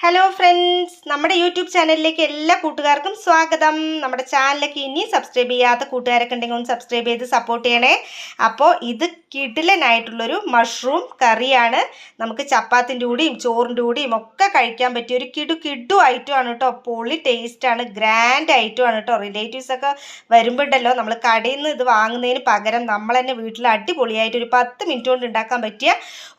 Hello friends നമ്മുടെ YouTube ചാനലിലേക്ക് എല്ലാ കൂട്ടുകാർക്കും സ്വാഗതം. നമ്മുടെ ചാനലിലേക്ക് ഇനി സബ്സ്ക്രൈബ് ചെയ്യാത്ത കൂട്ടുകാരൊക്കെ ഉണ്ടെങ്കിൽ ഒന്ന് സബ്സ്ക്രൈബ് ചെയ്ത് സപ്പോർട്ട് ചെയ്യണേ. അപ്പോൾ ഇത് കിടിലനായിട്ടുള്ളൊരു മഷ്റൂം കറിയാണ്. നമുക്ക് ചപ്പാത്തിന്റെ കൂടിയും ചോറിന്റെ കൂടിയും ഒക്കെ കഴിക്കാൻ പറ്റിയ ഒരു കിടു കിടു ഐറ്റം ആണ് കേട്ടോ. പൊളി ടേസ്റ്റാണ് ഗ്രാൻഡ് ഐറ്റം ആണ് കേട്ടോ. റിലേറ്റീവ്സൊക്കെ വരുമ്പോണ്ടല്ലോ നമ്മൾ കടയിൽ നിന്ന് ഇത് വാങ്ങുന്നതിന് പകരം നമ്മൾ തന്നെ വീട്ടിൽ അടിപൊളിയായിട്ട് ഒരു പത്ത് മിനിറ്റ് കൊണ്ട് ഉണ്ടാക്കാൻ പറ്റിയ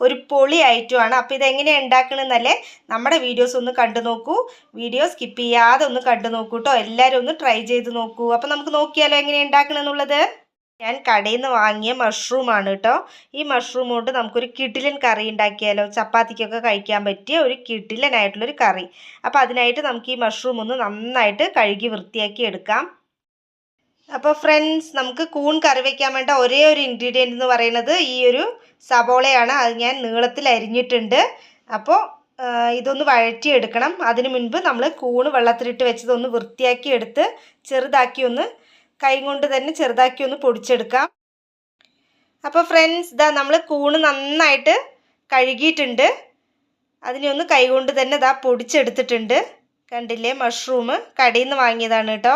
ഒരു പൊളി ഐറ്റമാണ് അപ്പോൾ ഇതെങ്ങനെയാണ് ഉണ്ടാക്കണമെന്നല്ലേ നമ്മുടെ വീഡിയോസ് ഒന്ന് കണ്ടു നോക്കൂ. വീഡിയോ സ്കിപ്പ് ചെയ്യാതെ ഒന്ന് കണ്ടു നോക്കൂ കേട്ടോ എല്ലാവരും ഒന്ന് ട്രൈ ചെയ്ത് നോക്കൂ. അപ്പോൾ നമുക്ക് നോക്കിയാലോ എങ്ങനെയാണ് ഉണ്ടാക്കണമെന്നുള്ളത് ഞാൻ കടയിൽ നിന്ന് വാങ്ങിയ മഷ്റൂമാണ് കേട്ടോ ഈ മഷ്റൂം കൊണ്ട് നമുക്കൊരു കിടിലൻ കറി ഉണ്ടാക്കിയാലോ ചപ്പാത്തിക്കൊക്കെ കഴിക്കാൻ പറ്റിയ ഒരു കിടിലനായിട്ടുള്ളൊരു കറി. അപ്പോൾ അതിനായിട്ട് നമുക്ക് ഈ മഷ്റൂം ഒന്ന് നന്നായിട്ട് കഴുകി വൃത്തിയാക്കി എടുക്കാം. അപ്പോൾ ഫ്രണ്ട്സ് നമുക്ക് കൂൺ കറി വയ്ക്കാൻ വേണ്ട ഒരേ ഒരു ഇൻഗ്രീഡിയന്റ് എന്ന് പറയുന്നത് ഈ ഒരു സബോളയാണ് അത് ഞാൻ നീളത്തിൽ അരിഞ്ഞിട്ടുണ്ട്. അപ്പോൾ ഇതൊന്ന് വഴറ്റിയെടുക്കണം. അതിന് മുൻപ് നമ്മൾ കൂണ് വെള്ളത്തിലിട്ട് വെച്ചതൊന്ന് വൃത്തിയാക്കി എടുത്ത് ചെറുതാക്കി ഒന്ന് കൈ കൊണ്ട് തന്നെ ചെറുതാക്കി ഒന്ന് പൊടിച്ചെടുക്കാം. അപ്പോൾ ഫ്രണ്ട്സ് ഇതാ നമ്മൾ കൂണ് നന്നായിട്ട് കഴുകിയിട്ടുണ്ട്. അതിനെ ഒന്ന് കൈ കൊണ്ട് തന്നെ ഇതാ പൊടിച്ചെടുത്തിട്ടുണ്ട്. കണ്ടില്ലേ? മഷ്റൂം കടയിൽ നിന്ന് വാങ്ങിയതാണ് കേട്ടോ.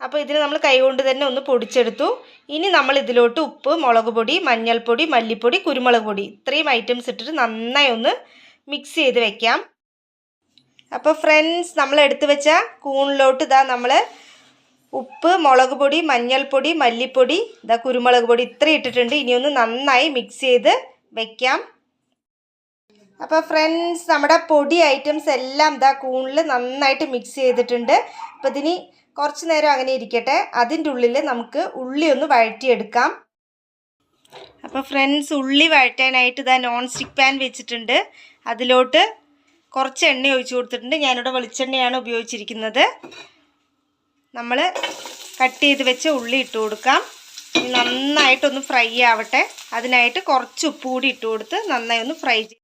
അപ്പോൾ ഇതിന് നമ്മൾ കൈകൊണ്ട് തന്നെ ഒന്ന് പൊടിച്ചെടുത്തു. ഇനി നമ്മൾ ഇതിലോട്ട് ഉപ്പ് മുളക് പൊടി മഞ്ഞൾപ്പൊടി മല്ലിപ്പൊടി കുരുമുളക് പൊടി ഇത്രയും ഐറ്റംസ് ഇട്ടിട്ട് നന്നായി ഒന്ന് മിക്സ് ചെയ്ത് വെക്കാം. അപ്പോൾ ഫ്രണ്ട്സ് നമ്മൾ എടുത്തു വെച്ച കൂണിലോട്ട് ഇതാ നമ്മൾ ഉപ്പ് മുളക് പൊടി മഞ്ഞൾപ്പൊടി മല്ലിപ്പൊടി ഇതാ കുരുമുളക് പൊടി ഇത്ര ഇട്ടിട്ടുണ്ട്. ഇനിയൊന്ന് നന്നായി മിക്സ് ചെയ്ത് വെക്കാം. അപ്പോൾ ഫ്രണ്ട്സ് നമ്മുടെ പൊടി ഐറ്റംസ് എല്ലാം ഇതാ കൂണിൽ നന്നായിട്ട് മിക്സ് ചെയ്തിട്ടുണ്ട്. അപ്പോൾ ഇതിനി കുറച്ച് നേരം അങ്ങനെ ഇരിക്കട്ടെ. അതിന്റെ ഉള്ളിൽ നമുക്ക് ഉള്ളി ഒന്ന് വഴറ്റിയെടുക്കാം. അപ്പോൾ ഫ്രണ്ട്സ് ഉള്ളി വഴറ്റാനായിട്ട് ഇതാ നോൺ സ്റ്റിക്ക് പാൻ വെച്ചിട്ടുണ്ട്. അതിലോട്ട് കുറച്ച് എണ്ണ ഒഴിച്ചു കൊടുത്തിട്ടുണ്ട്. ഞാനിവിടെ വെളിച്ചെണ്ണയാണ് ഉപയോഗിച്ചിരിക്കുന്നത്. നമ്മൾ കട്ട് ചെയ്ത് വെച്ച് ഉള്ളി ഇട്ട് കൊടുക്കാം. നന്നായിട്ടൊന്ന് ഫ്രൈ ആവട്ടെ. അതിനായിട്ട് കുറച്ച് ഉപ്പ് കൂടി ഇട്ട് കൊടുത്ത് നന്നായി ഒന്ന് ഫ്രൈ ചെയ്യും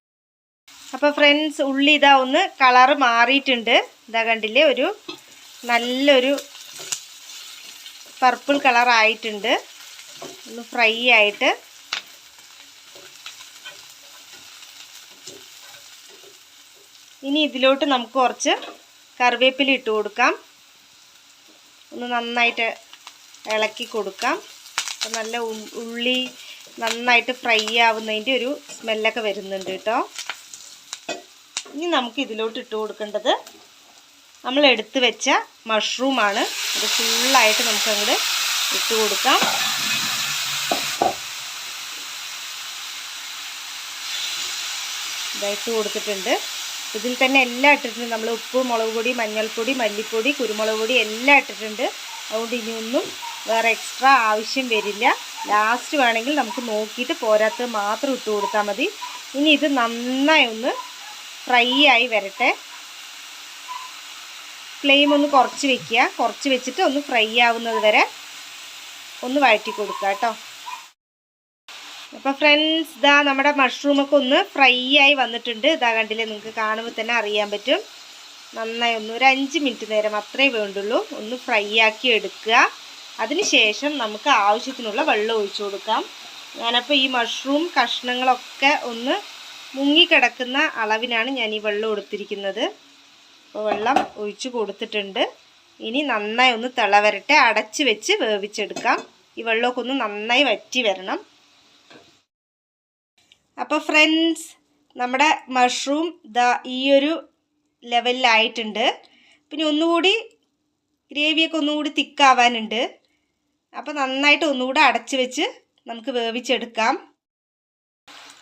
അപ്പോൾ ഫ്രണ്ട്സ് ഉള്ളി ഇതാ ഒന്ന് കളറ് മാറിയിട്ടുണ്ട്. ഇതാ കണ്ടില്ലേ? ഒരു നല്ലൊരു പർപ്പിൾ കളർ ആയിട്ടുണ്ട്. ഒന്ന് ഫ്രൈ ആയിട്ട് ഇനി ഇതിലോട്ട് നമുക്ക് കുറച്ച് കറിവേപ്പില ഇട്ട് കൊടുക്കാം. ഒന്ന് നന്നായിട്ട് ഇളക്കി കൊടുക്കാം. അപ്പം നല്ല ഉള്ളി നന്നായിട്ട് ഫ്രൈ ആവുന്നതിന്റെ ഒരു സ്മെല്ലൊക്കെ വരുന്നുണ്ട് കേട്ടോ. ഇനി നമുക്ക് ഇതിലോട്ട് ഇട്ട് കൊടുക്കേണ്ടത് നമ്മൾ എടുത്തു വെച്ച മഷ്റൂമാണ്. അത് ഫുള്ളായിട്ട് നമുക്കങ്ങോട്ട് ഇട്ട് കൊടുക്കാം. ഇതായിട്ട് കൊടുത്തിട്ടുണ്ട്. ഇതിൽ തന്നെ എല്ലാം ഇട്ടിട്ടുണ്ട്. നമ്മൾ ഉപ്പ് മുളക് പൊടി മഞ്ഞൾപ്പൊടി മല്ലിപ്പൊടി കുരുമുളക് പൊടി എല്ലാം ഇട്ടിട്ടുണ്ട്. അതുകൊണ്ട് ഇനിയൊന്നും വേറെ എക്സ്ട്രാ ആവശ്യം വരില്ല. ലാസ്റ്റ് വേണമെങ്കിൽ നമുക്ക് നോക്കിയിട്ട് പോരാത്തത് മാത്രം ഇട്ട് കൊടുത്താൽ മതി. ഇനി ഇത് നന്നായി ഒന്ന് ഫ്രൈ ആയി വരട്ടെ. ഫ്ലെയിം ഒന്ന് കുറച്ച് വെക്കുക. കുറച്ച് വെച്ചിട്ട് ഒന്ന് ഫ്രൈ ആവുന്നത് വരെ ഒന്ന് വഴറ്റി കൊടുക്കുക കേട്ടോ. അപ്പോൾ ഫ്രണ്ട്സ് ഇതാ നമ്മുടെ മഷ്റൂമൊക്കെ ഒന്ന് ഫ്രൈ ആയി വന്നിട്ടുണ്ട്. ഇതാ കണ്ടില്ലേ നിങ്ങൾക്ക് കാണുമ്പോൾ തന്നെ അറിയാൻ പറ്റും. നന്നായി ഒന്ന് ഒരു അഞ്ച് മിനിറ്റ് നേരം അത്രേ വേണ്ടുള്ളൂ. ഒന്ന് ഫ്രൈ ആക്കി എടുക്കുക. അതിനുശേഷം നമുക്ക് ആവശ്യത്തിനുള്ള വെള്ളം ഒഴിച്ചു കൊടുക്കാം. ഞാനപ്പോൾ ഈ മഷ്റൂം കഷ്ണങ്ങളൊക്കെ ഒന്ന് മുങ്ങിക്കിടക്കുന്ന അളവിനാണ് ഞാൻ ഈ വെള്ളം എടുത്തിരിക്കുന്നത്. അപ്പോൾ വെള്ളം ഒഴിച്ചു കൊടുത്തിട്ടുണ്ട്. ഇനി നന്നായി ഒന്ന് തിളവരട്ടെ അടച്ച് വെച്ച് വേവിച്ചെടുക്കാം. ഈ വെള്ളമൊക്കെ ഒന്ന് നന്നായി വറ്റി വരണം. അപ്പോൾ ഫ്രണ്ട്സ് നമ്മുടെ മഷ്റൂം ദാ ഈ ഒരു ലെവലിലായിട്ടുണ്ട് പിന്നെ ഒന്നുകൂടി ഗ്രേവിയൊക്കെ ഒന്നുകൂടി തിക്കാവാനുണ്ട് അപ്പോൾ നന്നായിട്ട് ഒന്നുകൂടി അടച്ച് വെച്ച് നമുക്ക് വേവിച്ചെടുക്കാം.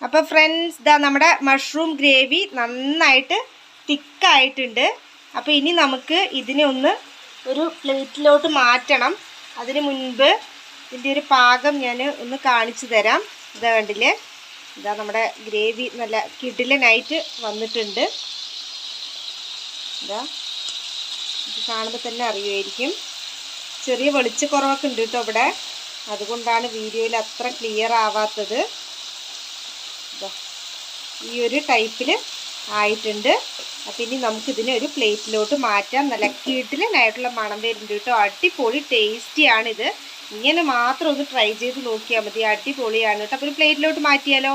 അപ്പോൾ ഫ്രണ്ട്സ് ഇതാ നമ്മുടെ മഷ്റൂം ഗ്രേവി നന്നായിട്ട് തിക്കായിട്ടുണ്ട് അപ്പോൾ ഇനി നമുക്ക് ഇതിനെ ഒന്ന് ഒരു പ്ലേറ്റിലോട്ട് മാറ്റണം. അതിന് മുൻപ് ഇതിന്റെ ഒരു പാകം ഞാൻ ഒന്ന് കാണിച്ചു തരാം. ഇതാ കണ്ടില്ലേ? ഇതാ നമ്മുടെ ഗ്രേവി നല്ല കിടിലനായിട്ട് വന്നിട്ടുണ്ട്. ഇതാ ഇത് കാണുമ്പോൾ തന്നെ അറിയുമായിരിക്കും. ചെറിയ വെളിച്ചക്കുറവൊക്കെ ഉണ്ട് കേട്ടോ ഇവിടെ. അതുകൊണ്ടാണ് വീഡിയോയിൽ അത്ര ക്ലിയർ ആവാത്തത്. ഈ ഒരു ടൈപ്പിൽ ആയിട്ടുണ്ട്. അപ്പം ഇനി നമുക്കിതിനെ ഒരു പ്ലേറ്റിലോട്ട് മാറ്റാം. നല്ല കിടിലനായിട്ടുള്ള മണം വരുന്നുണ്ട് കേട്ടോ. അടിപൊളി ടേസ്റ്റിയാണിത് ഇങ്ങനെ മാത്രം ഒന്ന് ട്രൈ ചെയ്ത് നോക്കിയാൽ മതി. അടിപൊളിയാണ് കേട്ടോ അപ്പോൾ ഒരു പ്ലേറ്റിലോട്ട് മാറ്റിയാലോ?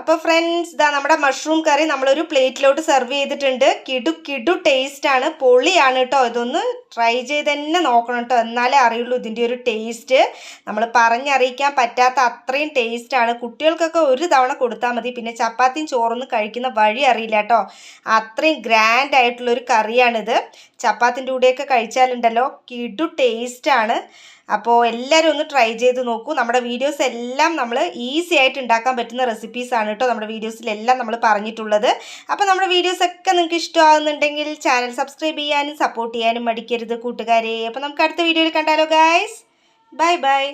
അപ്പോൾ ഫ്രണ്ട്സ് ഇതാ നമ്മുടെ മഷ്റൂം കറി നമ്മളൊരു പ്ലേറ്റിലോട്ട് സെർവ് ചെയ്തിട്ടുണ്ട്. കിടു കിടു ടേസ്റ്റ് ആണ്. പൊളിയാണ് കേട്ടോ ഇതൊന്ന് ട്രൈ ചെയ്ത് തന്നെ നോക്കണം കേട്ടോ എന്നാലേ അറിയുള്ളൂ ഇതിന്റെ ഒരു ടേസ്റ്റ് നമ്മൾ പറഞ്ഞറിയിക്കാൻ പറ്റാത്ത അത്രയും ടേസ്റ്റ് ആണ്. കുട്ടികൾക്കൊക്കെ ഒരു തവണ കൊടുത്താൽ മതി. പിന്നെ ചപ്പാത്തിയും ചോറൊന്നും കഴിക്കുന്ന വഴി അറിയില്ല കേട്ടോ അത്രയും ഗ്രാൻഡ് ആയിട്ടുള്ളൊരു കറിയാണിത് ചപ്പാത്തിന്റെ കൂടെയൊക്കെ കഴിച്ചാലുണ്ടല്ലോ. കിടു ടേസ്റ്റാണ് അപ്പോൾ എല്ലാവരും ഒന്ന് ട്രൈ ചെയ്ത് നോക്കൂ. നമ്മുടെ വീഡിയോസ് എല്ലാം നമ്മൾ ഈസി ആയിട്ട് ഉണ്ടാക്കാൻ പറ്റുന്ന റെസിപ്പീസാണ് കേട്ടോ നമ്മുടെ വീഡിയോസിലെല്ലാം നമ്മൾ പറഞ്ഞിട്ടുള്ളത്. അപ്പോൾ നമ്മുടെ വീഡിയോസൊക്കെ നിങ്ങൾക്ക് ഇഷ്ടമാകുന്നുണ്ടെങ്കിൽ ചാനൽ സബ്സ്ക്രൈബ് ചെയ്യാനും സപ്പോർട്ട് ചെയ്യാനും മടിക്കരുത് കൂട്ടുകാരെ. അപ്പോൾ നമുക്ക് അടുത്ത വീഡിയോയിൽ കണ്ടാലോ ഗായ്സ് ബൈ ബൈ